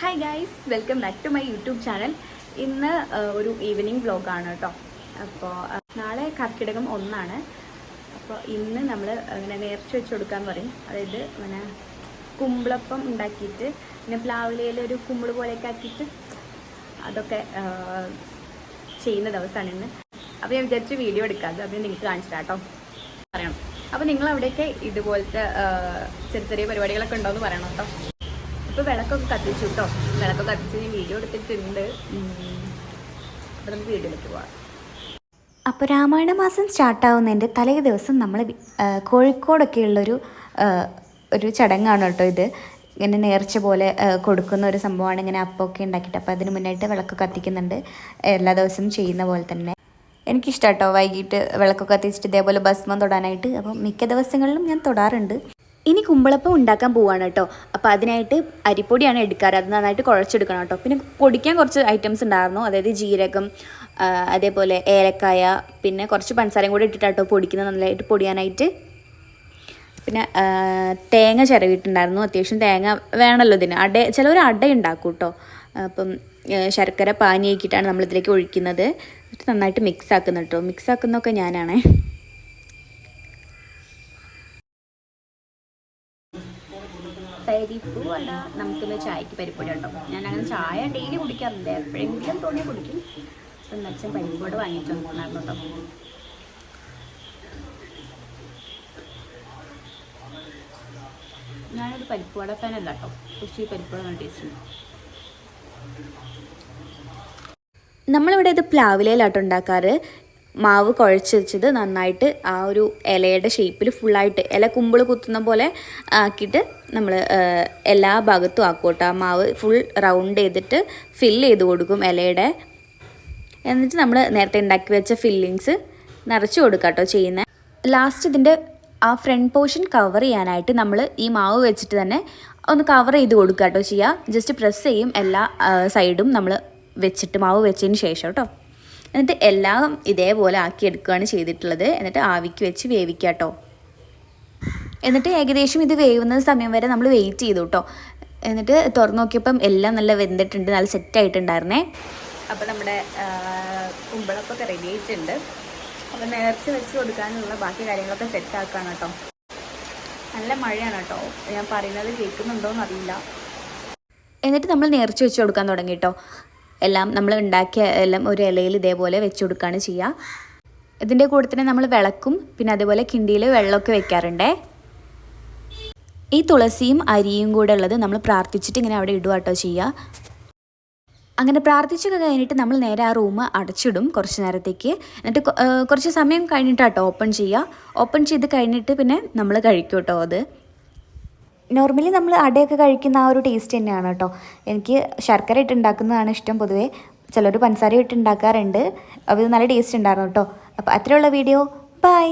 Hi guys welcome back to my YouTube channel ഇന്ന് ഒരു evening വ്ലോഗാണ് കേട്ടോ അപ്പോൾ നാളെ കർക്കിടകം ഒന്നാണ്. അപ്പോൾ ഇന്ന് നമ്മൾ ഇങ്ങനെ നേർച്ച വെച്ച് കൊടുക്കാൻ പറയും. അതായത് ഇങ്ങനെ കുമ്പിളപ്പം ഉണ്ടാക്കിയിട്ട് പിന്നെ പ്ലാവിലയിൽ ഒരു കുമ്പിൾ പോലെയൊക്കെ ആക്കിയിട്ട് അതൊക്കെ ചെയ്യുന്ന ദിവസമാണ് ഇന്ന്. അപ്പോൾ ഞാൻ വിചാരിച്ച് വീഡിയോ എടുക്കാതെ അപ്പോൾ നിങ്ങൾക്ക് കാണിച്ചിട്ടാട്ടോ പറയണം. അപ്പോൾ നിങ്ങൾ അവിടെയൊക്കെ ഇതുപോലത്തെ ചെറിയ ചെറിയ പരിപാടികളൊക്കെ ഉണ്ടോ എന്ന് പറയണം കേട്ടോ ഇപ്പോൾ വിളക്കൊക്കെ കത്തിച്ചു കേട്ടോ വിളക്കൊക്കെ കത്തിച്ച് ഞാൻ വീഡിയോ എടുത്തിട്ടുണ്ട്. അപ്പോൾ നമുക്ക് വീഡിയോയിലേക്ക് പോവാം. അപ്പോൾ രാമായണ മാസം സ്റ്റാർട്ടാവുന്നതിന്റെ തലേ ദിവസം നമ്മൾ കോഴിക്കോടൊക്കെ ഉള്ളൊരു ആ, ഒരു ചടങ്ങാണ് കേട്ടോ ഇത്. ഇങ്ങനെ നേർച്ച പോലെ കൊടുക്കുന്ന ഒരു സംഭവമാണ് ഇങ്ങനെ അപ്പമൊക്കെ ഉണ്ടാക്കിയിട്ട്. അപ്പോൾ അതിന് മുന്നായിട്ട് വിളക്ക് കത്തിക്കുന്നുണ്ട്. എല്ലാ ദിവസവും ചെയ്യുന്ന പോലെ തന്നെ. എനിക്കിഷ്ടം കേട്ടോ വൈകിട്ട് വിളക്ക് കത്തിച്ചിട്ട് ഇതേപോലെ ഭസ്മം തൊടാനായിട്ട്. അപ്പം മിക്ക ദിവസങ്ങളിലും ഞാൻ തൊടാറുണ്ട്. ഇനി കുമ്പളപ്പം ഉണ്ടാക്കാൻ പോവാണ് കേട്ടോ. അപ്പോൾ അതിനായിട്ട് അരിപ്പൊടിയാണ് എടുക്കാറ്. അത് നന്നായിട്ട് കുഴച്ചെടുക്കണം കേട്ടോ. പിന്നെ പൊടിക്കാൻ കുറച്ച് ഐറ്റംസ് ഉണ്ടായിരുന്നു. അതായത് ജീരകം അതേപോലെ ഏലക്കായ പിന്നെ കുറച്ച് പഞ്ചസാരയും കൂടി ഇട്ടിട്ടാട്ടോ പൊടിക്കുന്നത്. നന്നായിട്ട് പൊടിയാനായിട്ട്. പിന്നെ തേങ്ങ ചിരവിയിട്ടുണ്ടായിരുന്നു. അത്യാവശ്യം തേങ്ങ വേണമല്ലോ ഇതിന്. അട ചിലവർ അട ഉണ്ടാക്കും കേട്ടോ. അപ്പം ശർക്കര പാനിയാക്കിയിട്ടാണ് നമ്മളിതിലേക്ക് ഒഴിക്കുന്നത്. നന്നായിട്ട് മിക്സ് ആക്കുന്നത് കേട്ടോ. മിക്സ് ആക്കുന്നൊക്കെ ഞാനാണേ. പരിപ്പ് വട നമുക്കിന്ന് ചായക്ക് പരിപ്പൊടി ഉണ്ടാവും ഞാൻ അങ്ങനെ ചായ ഡെയിലി കുടിക്കാറില്ല എപ്പോഴെങ്കിലും തോന്നി കുടിക്കും. അപ്പം അച്ഛൻ പരിപ്പ് വട വാങ്ങിയിട്ട് വന്നിട്ടുണ്ടായിരുന്നു കേട്ടോ ഞാനൊരു പരിപ്പ് വട ഫാനല്ല കേട്ടോ പക്ഷേ ഈ പരിപ്പ് ടേസ്റ്റ് നമ്മളിവിടെ ഇത് പ്ലാവിലയിലാട്ടോ ഉണ്ടാക്കാറ്. മാവ് കുഴച്ച് വെച്ചത് നന്നായിട്ട് ആ ഒരു ഇലയുടെ ഷേപ്പിൽ ഫുള്ളായിട്ട് ഇല കുമ്പിൾ കുത്തുന്ന പോലെ ആക്കിയിട്ട് നമ്മൾ എല്ലാ ഭാഗത്തും ആക്കും ആ മാവ് ഫുൾ റൗണ്ട് ചെയ്തിട്ട് ഫില്ല് ചെയ്ത് കൊടുക്കും ഇലയുടെ. എന്നിട്ട് നമ്മൾ നേരത്തെ ഉണ്ടാക്കി വെച്ച ഫില്ലിങ്സ് നിറച്ച് കൊടുക്കുക കേട്ടോ ചെയ്യുന്നത് ലാസ്റ്റ് ഇതിന്റെ ആ ഫ്രണ്ട് പോർഷൻ കവർ ചെയ്യാനായിട്ട് നമ്മൾ ഈ മാവ് വെച്ചിട്ട് തന്നെ ഒന്ന് കവർ ചെയ്ത് കൊടുക്കുക കേട്ടോ ചെയ്യുക ജസ്റ്റ് പ്രസ് ചെയ്യും എല്ലാ സൈഡും നമ്മൾ വെച്ചിട്ട് മാവ് വെച്ചതിന് ശേഷം കേട്ടോ എന്നിട്ട് എല്ലാം ഇതേപോലെ ആക്കി എടുക്കുകയാണ് ചെയ്തിട്ടുള്ളത്. എന്നിട്ട് ആവിക്ക് വെച്ച് വേവിക്കുക കേട്ടോ. എന്നിട്ട് ഏകദേശം ഇത് വേവുന്ന സമയം വരെ നമ്മൾ വെയിറ്റ് ചെയ്തു കേട്ടോ. എന്നിട്ട് തുറന്നു നോക്കിയപ്പം എല്ലാം നല്ല വെന്തിട്ടുണ്ട് നല്ല സെറ്റ് ആയിട്ടുണ്ടായിരുന്നേ. അപ്പോൾ നമ്മുടെ കുമ്പളപ്പൊക്കെ റെഡി ആയിട്ടുണ്ട്. അപ്പോൾ നേർച്ച വെച്ച് കൊടുക്കാനുള്ള ബാക്കി കാര്യങ്ങളൊക്കെ സെറ്റ് ആക്കുകയാണ് കേട്ടോ. നല്ല മഴയാണ് കേട്ടോ. ഞാൻ പറയുന്നത് കേൾക്കുന്നുണ്ടോയെന്ന് അറിയില്ല. എന്നിട്ട് നമ്മൾ നേർച്ച വെച്ച് കൊടുക്കാൻ തുടങ്ങി കേട്ടോ. എല്ലാം നമ്മൾ ഉണ്ടാക്കിയ എല്ലാം ഒരു ഇലയിൽ ഇതേപോലെ വെച്ച് കൊടുക്കുകയാണ് ചെയ്യുക. ഇതിന്റെ കൂടെ തന്നെ നമ്മൾ വിളക്കും പിന്നെ അതേപോലെ കിണ്ടിയിൽ വെള്ളമൊക്കെ വെക്കാറുണ്ടേ. ഈ തുളസിയും അരിയും കൂടെ ഉള്ളത് നമ്മൾ പ്രാർത്ഥിച്ചിട്ട് ഇങ്ങനെ അവിടെ ഇടുക കേട്ടോ ചെയ്യുക. അങ്ങനെ പ്രാർത്ഥിച്ചൊക്കെ കഴിഞ്ഞിട്ട് നമ്മൾ നേരെ ആ റൂം അടച്ചിടും കുറച്ച് നേരത്തേക്ക്. എന്നിട്ട് കുറച്ച് സമയം കഴിഞ്ഞിട്ടാട്ടോ ഓപ്പൺ ചെയ്യുക. ഓപ്പൺ ചെയ്ത് കഴിഞ്ഞിട്ട് പിന്നെ നമ്മൾ കഴിക്കും കേട്ടോ അത്. നോർമലി നമ്മൾ അടയൊക്കെ കഴിക്കുന്ന ആ ഒരു ടേസ്റ്റ് തന്നെയാണ് കേട്ടോ. എനിക്ക് ശർക്കര ഇട്ട് ഉണ്ടാക്കുന്നതാണ് ഇഷ്ടം പൊതുവേ. ചിലർ പഞ്ചസാര ഇട്ട് ഉണ്ടാക്കാറുണ്ട്. അപ്പോൾ ഇത് നല്ല ടേസ്റ്റ് ഉണ്ടായിരുന്നു കേട്ടോ. അപ്പോൾ അത്രയുള്ള വീഡിയോ ബൈ